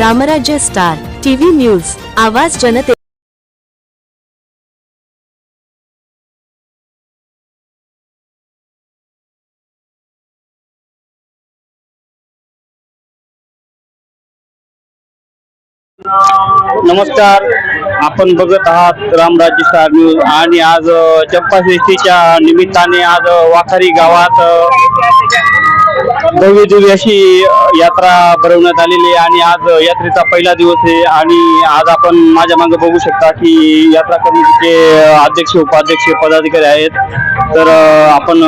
रामराज्य Star TV news आवाज जनते नमस्कार. आपण बघत आहात रामराज्य स्टार न्यूज आणि आज अ, चंपाषष्ठीच्या निमित्ताने आज वाखारी गावात भव्य दिव्य अशी यात्रा भरवण्यात आलेली आहे आणि आज यात्रेचा पहिला दिवस आहे आणि आज आपण माझ्या मागे बघू शकता की यात्रा कमिटीचे अध्यक्ष उपाध्यक्ष पदाधिकारी आहेत. तर आपण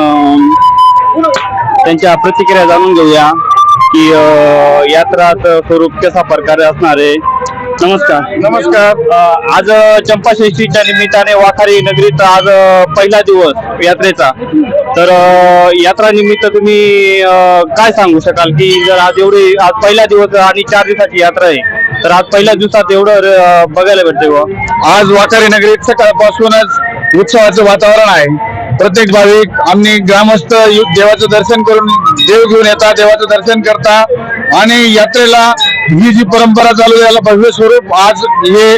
त्यांच्या प्रतिक्रिया जाणून घेऊया की यात्रा यात्राचं स्वरूप कसा प्रकारे असणार आहे. नमस्कार. नमस्कार. आज अ, चंपाषष्ठीच्या निमित्ताने वाखारी नगरीत आज अ, पहिला दिवस यात्रेचा. तर अ, यात्रा निमित्त तुम्ही अ, काय सांगू शकाल की जर आज एवढी आज पहिला दिवस आणि चार दिवसाची यात्रा आहे तर आज पहिल्या दिवसात एवढं अ, बघायला भेटते आज वाकारी नगरीत सकाळपासूनच उत्सवाचं वातावरण आहे. प्रत्येक भाविक आम्ही ग्रामस्थ यु- देवाचं दर्शन करून देव घेऊन येतात देवाचं दर्शन करता आणि यात्रेला ही जी परंपरा चालू आहे, याला भव्य स्वरूप आज हे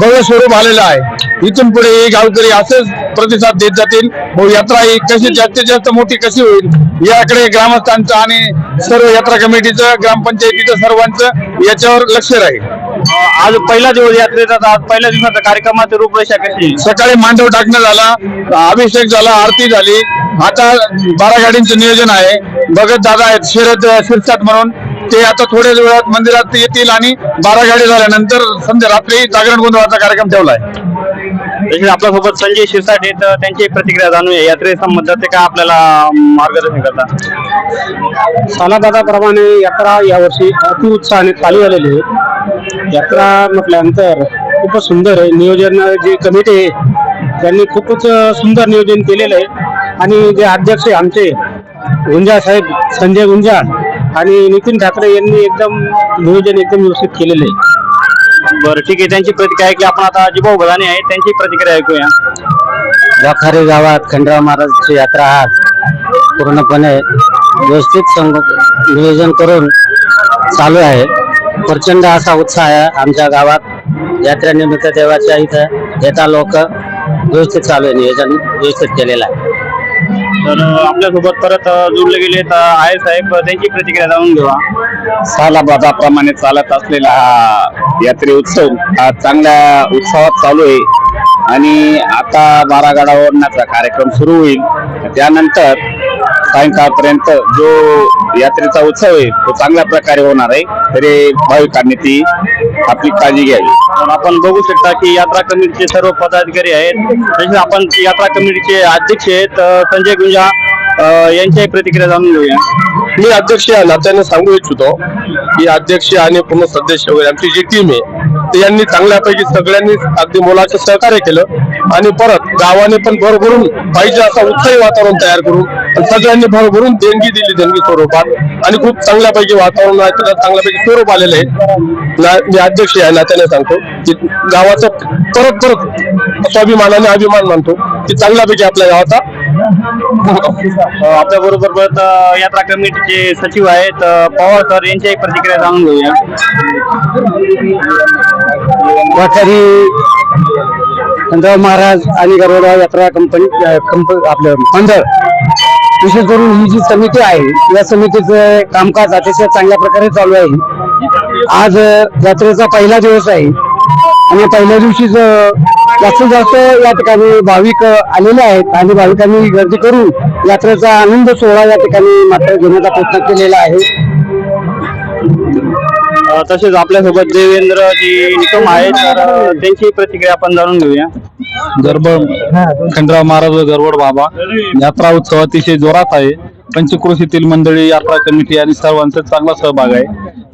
भव्य स्वरूप आलेलं आहे. इथून पुढे हे गावकरी असंच प्रतिसाद देत जातील. व यात्रा ही कशी जास्तीत जास्त मोठी कशी होईल याकडे ग्रामस्थांचं आणि सर्व यात्रा कमिटीचं ग्रामपंचायतीचं सर्वांचं याच्यावर लक्ष राहील. आज पहिला दिवस यात्रेचा तर आज पहिल्या दिवसाचा कार्यक्रमाची रूपरेषा कशी? सकाळी मांडव टाकणं झाला अभिषेक झाला आरती झाली. आता बारा गाडींचं नियोजन आहे. भगत दादा आहेत शरद शिरसाट म्हणून. ते आता थोड्याच वेळात मंदिरात येतील आणि बारा गाडी झाल्यानंतर संध्या रात्री जागरण गोंधळाचा कार्यक्रम ठेवलाय. तसेच आपल्यासोबत संजय शिरसाट आहेत. तर त्यांची प्रतिक्रिया जाणूया. यात्रे संबंधात ते काय आपल्याला मार्गदर्शन करतात सालादादाप्रमाणे यात्रा यावर्षी अति उत्साहाने चालू झालेली आहे. यात्रा म्हटल्यानंतर खूपच सुंदर आहे. नियोजन जे कमिटी आहे त्यांनी खूपच सुंदर नियोजन केलेलं आहे. आणि जे अध्यक्ष आहे आमचे गुंजा साहेब संजय गुंजा आणि नितीन ठाकरे यांनी एकदम नियोजन एकदम व्यवस्थित केलेलं आहे. बरं ठीक आहे. त्यांची प्रतिक्रिया ऐकली आपण आता जिभाऊ भदाने आहेत त्यांची प्रतिक्रिया ऐकूया. वाखारी गावात खंडराव महाराजची यात्रा आज पूर्णपणे व्यवस्थित संग नियोजन करून चालू आहे. प्रचंड असा उत्साह आहे आमच्या गावात. यात्रेनिमित्त देवाच्या इथं येता लोक व्यवस्थित चालू आहे नियोजन व्यवस्थित केलेलं आहे. तर आपल्यासोबत परत जोडले गेले तर आहे साहेब त्यांची प्रतिक्रिया जाणून घेऊया. सालाबादाप्रमाणे चालत असलेला हा यात्रे उत्सव हा चांगल्या उत्सवात चालू आहे. आणि आता बारागाडा ओढण्याचा कार्यक्रम सुरू होईल. त्यानंतर सायंकाळपर्यंत जो यात्रेचा उत्सव आहे तो चांगल्या प्रकारे होणार आहे. तरी भाविकांनी ती आपली काळजी घ्यावी. आपण बघू शकता की यात्रा कमिटीचे सर्व पदाधिकारी आहेत. तसेच आपण यात्रा कमिटीचे अध्यक्ष आहेत संजय गुंजा यांच्याही प्रतिक्रिया जाणून घेऊया. मी अध्यक्ष या नात्याने सांगू इच्छितो की अध्यक्ष आणि पूर्ण सदस्य वगैरे आमची जी टीम आहे ते यांनी चांगल्यापैकी सगळ्यांनी अगदी मोलाचं सहकार्य केलं. आणि परत गावाने पण भरभरून पाहिजे असं उत्साही वातावरण तयार करून आणि सगळ्यांनी भरभरून देणगी दिली देणगी स्वरूपात. आणि खूप चांगल्यापैकी वातावरण आहे, त्याला चांगल्यापैकी स्वरूप आलेलं आहे. ना- मी अध्यक्ष आहे नात्याने सांगतो की गावाचं परत परत स्वाभिमानाने अभिमान मानतो की चांगल्यापैकी आपल्या गावाचा आपल्या बरोबर परत यात्रा कमिटीचे सचिव आहेत पवार सर यांच्याही प्रतिक्रिया जाणून घेऊया. वाखारी महाराज आणि गरोडा यात्रा कंपनी कंप आपलं मंडळ विशेष करून ही जी समिती आहे या समितीचं कामकाज अतिशय चांगल्या प्रकारे चालू आहे. आज यात्रेचा पहिला दिवस आहे. आणि पहिल्या दिवशीच जास्तीत जास्त या ठिकाणी भाविक आलेले आहेत आणि भाविकांनी गर्दी करून यात्रेचा आनंद सोहळा या ठिकाणी मात्र घेण्याचा प्रयत्न केलेला आहे. तसेच आपल्यासोबत देवेंद्र जी निकम आहेत तर त्यांची प्रतिक्रिया आपण जाणून घेऊया. गरबड खंडराव महाराज व गरबड बाबा यात्रा उत्सव अतिशय जोरात आहे. पंचक्रोशीतील मंडळी यात्रा कमिटी आणि सर्वांचा चांगला सहभाग आहे.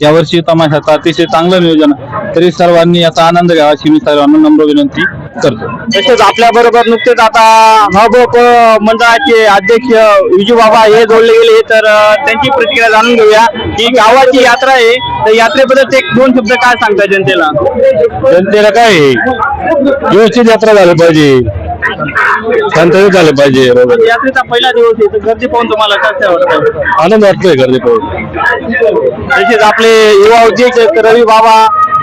यावर्षी तमाशाचं अतिशय चांगलं नियोजन आहे. तरी सर्वांनी याचा आनंद घ्यावा अशी मी सर्वांना नम्र विनंती करतो. तसेच आपल्या बरोबर नुकतेच आता हब मंडळाचे अध्यक्ष विजू बाबा हे जोडले गेले तर अं, त्यांची प्रतिक्रिया जाणून घेऊया. ही गावाची यात्रा आहे. तर यात्रेबद्दल एक दोन शब्द काय सांगता जनतेला? जनतेला काय आहे? व्यवस्थित यात्रा झाली पाहिजे. शांततेत झाले पाहिजे आज यात्रेचा पहिला दिवस आहे तर गर्दी पाहून तुम्हाला कसं वाटतं? आनंद वाटतोय गर्दी पाहून. तसेच आपले युवा उद्योग आहेत, रवी बाबा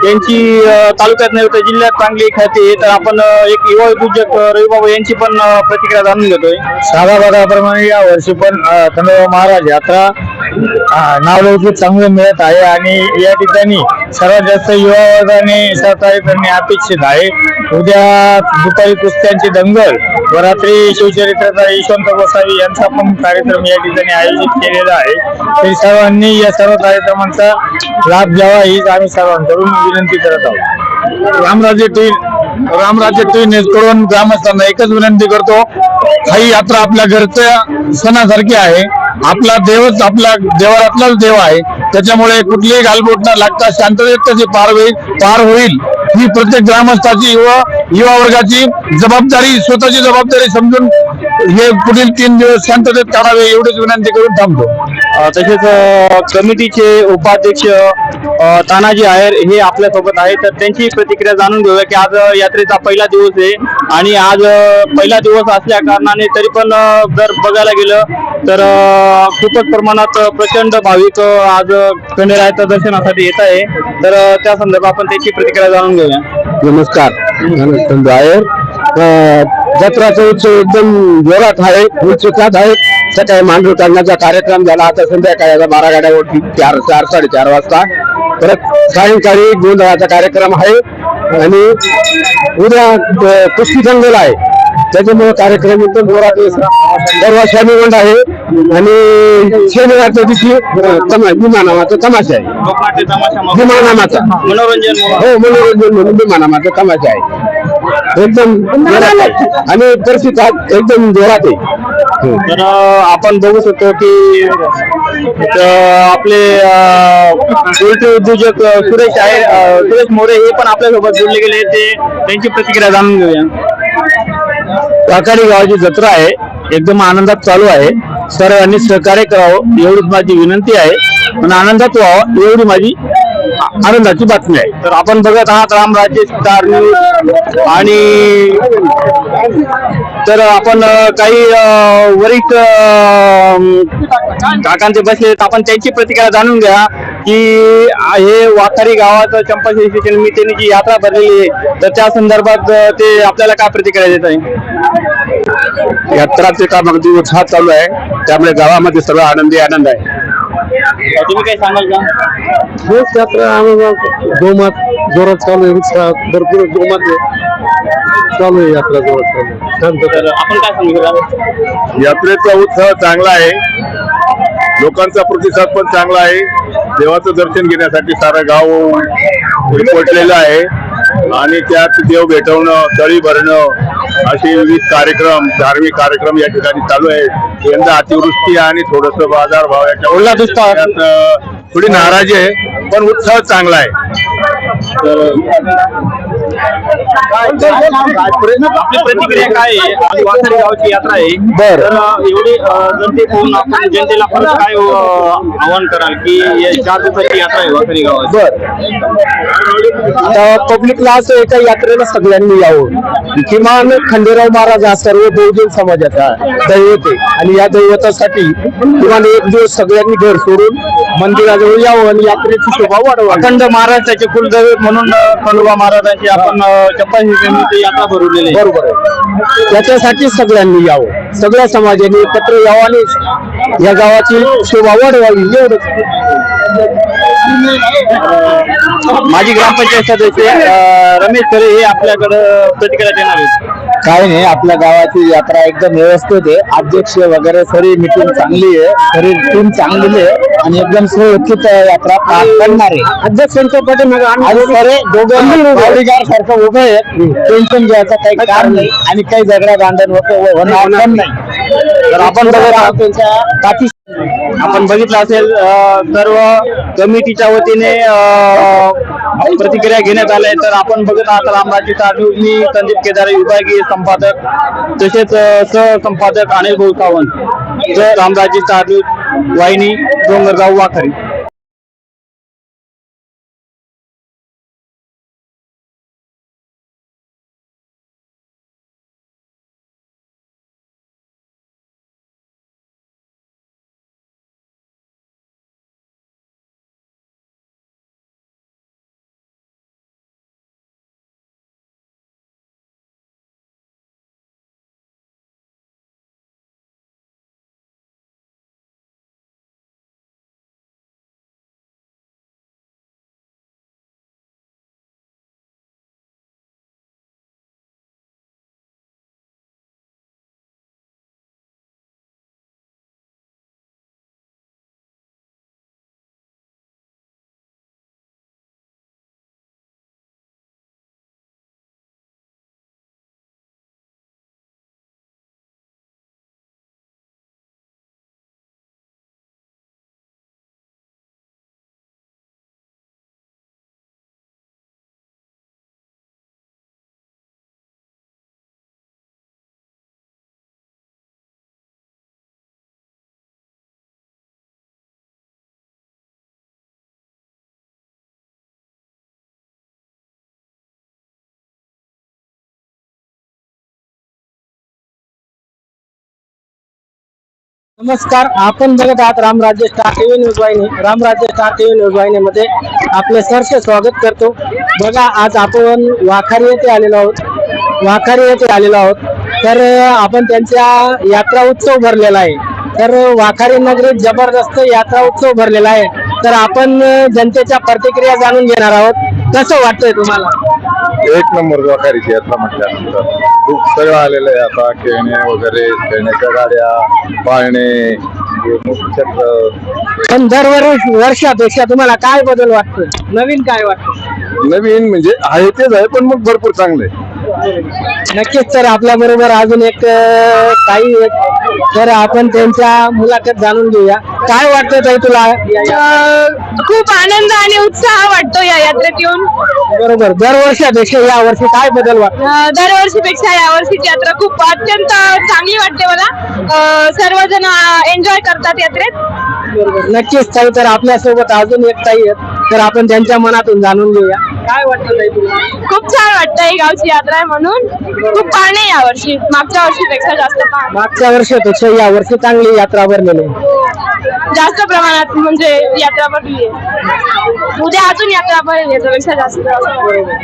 यांची अ, तालुक्यात नव्हे तर जिल्ह्यात चांगली ख्याती आहे. तर आपण अ, एक युवा उद्योजक अ, रवी बाबा यांची पण अ, प्रतिक्रिया जाणून घेतोय. साधा बादाप्रमाणे या वर्षी पण अ, खंडोबा महाराज यात्रा अ, नावलौकिक चांगलं मिळत आहे. आणि या ठिकाणी सर्वात जास्त युवा वर्गाने सहकार्याने अपेक्षित आहे. उद्या दुपारी कुस्त्यांची दंगल व रात्री शिवचरित्राचा यशवंत गोसावी यांचा पण कार्यक्रम या ठिकाणी आयोजित केलेला आहे. तरी सर्वांनी या सर्व कार्यक्रमांचा लाभ घ्यावा हीच आम्ही सर्वांकडून विनंती करत आहोत. रामराजे टी रामराजे टी कडून ग्रामस्थांना एकच विनंती करतो ही यात्रा आपल्या घरच्या सणासारखी आहे. आपला देवच आपला देवारातलाच देव आहे. त्याच्यामुळे कुठलीही गालबोट न लागता शांततेत त्याची पार होईल पार होईल. ही प्रत्येक ग्रामस्थाची व युवा वर्गाची जबाबदारी स्वतःची जबाबदारी समजून हे पुढील तीन दिवस शांततेत काढावे एवढीच विनंती करून थांबतो. तसेच कमिटीचे उपाध्यक्ष तानाजी आहेर हे आपल्यासोबत तर त्यांची प्रतिक्रिया जाणून घेऊया की आज यात्रेचा पहिला दिवस आहे आणि आज पहिला दिवस असल्या कारणाने तरी पण जर बघायला गेलं तर खूपच प्रमाणात प्रचंड भाविक आज अ, दर्शनासाठी येत आहे. तर त्या संदर्भात आपण त्याची प्रतिक्रिया जाणून घेऊया. नमस्कार. धनंजय जत्राचा उत्सव एकदम जोरात आहे. उत्सुकात आहे. सकाळी मांडूर करण्याचा कार्यक्रम झाला. आता संध्याकाळी आता बारा गाड्यावरती चार चार साडेचार वाजता. परत सायंकाळी गोंधळाचा कार्यक्रम आहे. आणि उद्या कुस्ती जंगल आहे. त्याच्यामुळे कार्यक्रम एकदम जोरात आहे. परवा शनिगंड आहे आणि शनिवारच्या दिवशी विमानामाचा तमाशा आहे. विमानामाचा मनोरंजन. हो मनोरंजन म्हणून विमानामाचा तमाशा आहे एकदम. आणि परिस्थिती एकदम जोरात आहे हो. तर आपण बघू शकतो की आपले पोल्ट्री उद्योजक सुरेश आहे सुरेश मोरे हे पण आपल्यासोबत जोडले गेले ते त्यांची प्रतिक्रिया जाणून घेऊया वाकाडी गावाची जत्रा आहे. एकदम आनंदात चालू आहे. सर्वांनी सहकार्य करावं एवढीच माझी विनंती आहे. पण आनंदात व्हावं एवढी माझी आनंदाची बातमी आहे. तर आपण बघत आहात रामराज्य स्टार न्यूज. आणि तर आपण काही वरिष्ठ काकांचे बसले आपण त्यांची प्रतिक्रिया जाणून घ्या. की हे वाखारी गावात चंपाषष्ठीच्या निमित्ताने जी यात्रा भरलेली आहे तर त्या संदर्भात ते आपल्याला काय प्रतिक्रिया देत आहे? यात्राचे काम अगदी उत्साहात चालू आहे. त्यामुळे गावामध्ये सर्व आनंदी आनंद आहे. तुम्ही काही सांगाल का? हेच यात्रा जोमात जोरात चालू आहे. उत्साह भरपूर जोमात आहे चालू आहे यात्रा जोरात चालू तर आपण काय सांगू शकाल यात्रेचा उत्साह चांगला आहे. लोकांचा प्रतिसाद पण चांगला आहे. देवाचं दर्शन घेण्यासाठी सारं गाव एकवटलेलं आहे. आणि त्यात देव भेटवणं तळी भरणं असे विविध कार्यक्रम धार्मिक कार्यक्रम या ठिकाणी चालू आहे यंदा अतिवृष्टी आणि थोडस बाजार भाव याच्या थोडी नाराजी आहे पण उत्साह चांगला आहे. आपली प्रतिक्रिया काय आहे आज वाखारी गावाची यात्रा आहे बरं. तर अ, एवढी अ, गर्दी पाहून आपण जनतेला परत काय अ, आवाहन कराल की चार दिवसाची यात्रा आहे गावाची. पब्लिकला असं एका यात्रेला सगळ्यांनी यावं. किमान खंडेराव महाराज हा सर्व बहुजन समाजाचा दैवत आहे. आणि या दैवतासाठी किमान एक दिवस सगळ्यांनी घर सोडून मंदिराजवळ यावं आणि यात्रेची शोभा वाढवा अखंड महाराष्ट्राचे कुलदैवत म्हणून खंडोबा महाराजांची आपण चप्पाशी यात्रा भरवलेली आहे. बरोबर आहे. त्याच्यासाठी सगळ्यांनी यावं. सगळ्या समाजाने एकत्र यावं आणि या गावाची शोभा वाढवावी एवढंच. माजी ग्रामपंचायत सदस्य अ, रमेश खरे हे आपल्याकडे प्रतिक्रिया देणार आहेत. काय नाही आपल्या गावाची यात्रा एकदम व्यवस्थित आहे. अध्यक्ष वगैरे सरी मिटिंग चांगली आहे. सरी टीम चांगली आहे. आणि एकदम सुव्यवस्थित यात्रा पार पडणार आहे. अध्यक्षांच्या पाठीमागे आणि सरे दोघं बॉडीगार्ड सारखं उभे आहेत टेन्शन घ्यायचं काही कारण नाही. आणि काही झगडा भांडण होतं होणार पण नाही. तर आपण आहोत त्यांच्या पाठी आपण बघितलं असेल सर्व कमिटीच्या वतीने प्रतिक्रिया घेण्यात आल्या तर आपण बघत आहात रामराजी न्यूज मी संदीप केदारे विभागीय संपादक तसेच सहसंपादक अनिल भाऊ सावंत तर रामराजी वाहिनी डोंगरगाव वाखरी. नमस्कार आपण बघत आहात रामराज्य स्टार टीव्ही न्यूज वाहिनी. रामराज्य स्टार टीव्ही न्यूज वाहिनीमध्ये आपले सरसे स्वागत करतो. बघा आज आपण वाखारी येथे आलेलो आहोत. वाखारी येथे आलेलो आहोत. तर आपण त्यांच्या यात्रा उत्सव भरलेला आहे. तर वाखारी नगरीत जबरदस्त यात्रा उत्सव भरलेला आहे. तर आपण जनतेच्या प्रतिक्रिया जाणून घेणार आहोत. कसं वाटतंय तुम्हाला? एक नंबर वाखारीची यात्रा म्हटल्यानंतर. खूप सगळं आलेलं आहे आता खेळणे वगैरे खेळण्याच्या गाड्या पाळणे मुख्यतः पण दरवर्षी वर्षापेक्षा तुम्हाला काय बदल वाटतो नवीन काय वाटतं नवीन म्हणजे आहे तेच आहे पण मग भरपूर चांगले नक्कीच तर आपल्या बरोबर अजून एक अं, ताई आहेत तर आपण त्यांच्या मुलाखत जाणून घेऊया. काय वाटतं ताई तुला? खूप आनंद आणि उत्साह वाटतो या यात्रेत येऊन. बरोबर. दरवर्षापेक्षा या वर्षी काय बदल वाटतो दरवर्षीपेक्षा यावर्षीची यात्रा खूप अत्यंत चांगली वाटते मला. अं, सर्वजण एन्जॉय करतात यात्रेत. नक्कीच ताई तर आपल्यासोबत अजून एक ताई आहेत. तर आपण त्यांच्या मनातून जाणून घेऊया. काय वाटतं ताई तुला? खूप छान वाटतं ही गावची यात्रा आहे म्हणून. खूप पाणी यावर्षी मागच्या वर्षीपेक्षा जास्त पाणी मागच्या वर्षापेक्षा या वर्षी चांगली यात्रा भरलेली आहे. जास्त प्रमाणात म्हणजे यात्रा भरली आहे उद्या अजून यात्रा भरेल याच्यापेक्षा जास्त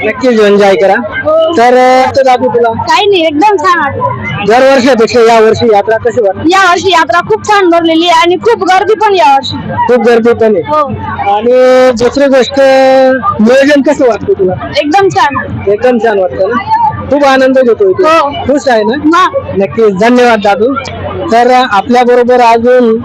नक्कीच एन्जॉय करा. तर अं, तर तुला काही नाही एकदम छान दरवर्षापेक्षा या वर्षी यात्रा कशी वाटते या वर्षी यात्रा खूप छान भरलेली आहे आणि खूप गर्दी पण या वर्षी. खूप गर्दी पण आहे. हो. आणि दुसरी गोष्ट नियोजन कसं वाटतं तुला? एकदम छान. एकदम छान वाटतं ना? खूप आनंद घेतोय तू हो. खुश आहे ना? हा नक्कीच. धन्यवाद दादू. तर आपल्या बरोबर अजून